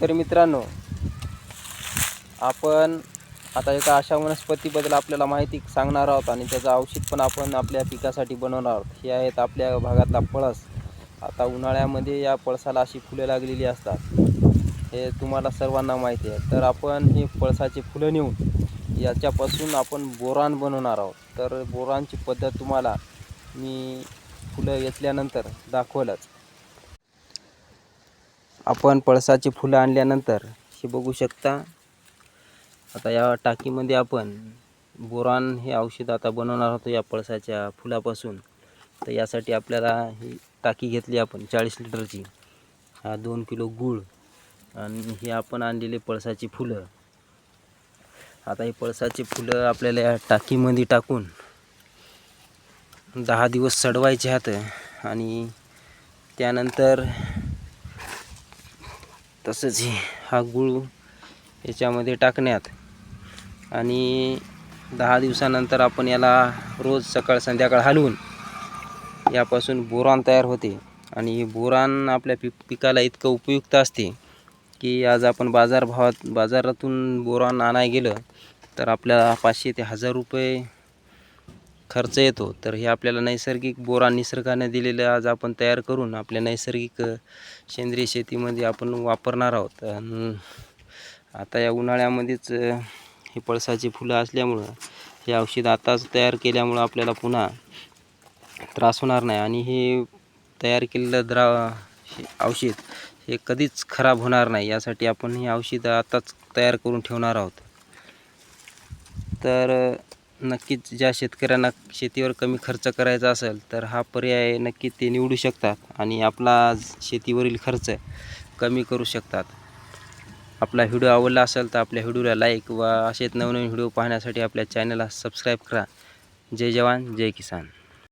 तर मित्रांनो आपण आता एका अशा वनस्पतीबद्दल आपल्याला माहिती सांगणार आहोत आणि त्याचं औषध पण आपण आपल्या पिकासाठी बनवणार आहोत. हे आहेत आपल्या भागातला पळस. आता उन्हाळ्यामध्ये या पळसाला अशी फुलं लागलेली असतात. हे तुम्हाला सर्वांना माहिती आहे. तर आपण हे पळसाचे फुलं नेऊन याच्यापासून आपण बोरान बनवणार आहोत. तर बोरांची पद्धत तुम्हाला मी फुलं घेतल्यानंतर दाखवलंच. आपण पळसाची फुलं आणल्यानंतर हे बघू शकता. आता या टाकीमध्ये आपण बोरान हे औषध आता बनवणार होतो या पळसाच्या फुलापासून. तर यासाठी आपल्याला ही टाकी घेतली आपण चाळीस लिटरची. हा दोन किलो गूळ आणि हे आपण आणलेले पळसाची फुलं. आता ही पळसाची फुलं आपल्याला या टाकीमध्ये टाकून दहा दिवस सडवायचे आहेत आणि त्यानंतर तसंच हे हा गूळ याच्यामध्ये टाकण्यात. आणि दहा दिवसानंतर आपण याला रोज सकाळ संध्याकाळ हलवून यापासून बोरान तयार होते. आणि हे बोरान आपल्या पि पिकाला इतकं उपयुक्त असते की आज आपण बाजारभावात बाजारातून बोरान आणाय गेलं तर आपल्याला पाचशे ते हजार रुपये खर्च येतो. तर हे आपल्याला नैसर्गिक बोरा निसर्गाने दिलेलं आज आपण तयार करून आपल्या नैसर्गिक सेंद्रिय शेतीमध्ये आपण वापरणार आहोत. आता या उन्हाळ्यामध्येच हे पळसाची फुलं असल्यामुळं हे औषध आताच तयार केल्यामुळं आपल्याला पुन्हा त्रास होणार नाही. आणि हे तयार केलेलं द्रा हे औषध हे कधीच खराब होणार नाही. यासाठी आपण हे औषध आताच तयार करून ठेवणार आहोत. तर नक्कीच ज्या शेतकऱ्यांना शेतीवर कमी खर्च करायचा असेल तर हा पर्याय नक्की ते निवडू शकतात आणि आपला शेतीवरील खर्च कमी करू शकतात. आपला व्हिडिओ आवडला असेल तर आपल्या व्हिडिओला लाईक व असेच नवनवीन व्हिडिओ पाहण्यासाठी आपल्या चॅनलला सबस्क्राईब करा. जय जवान जय किसान.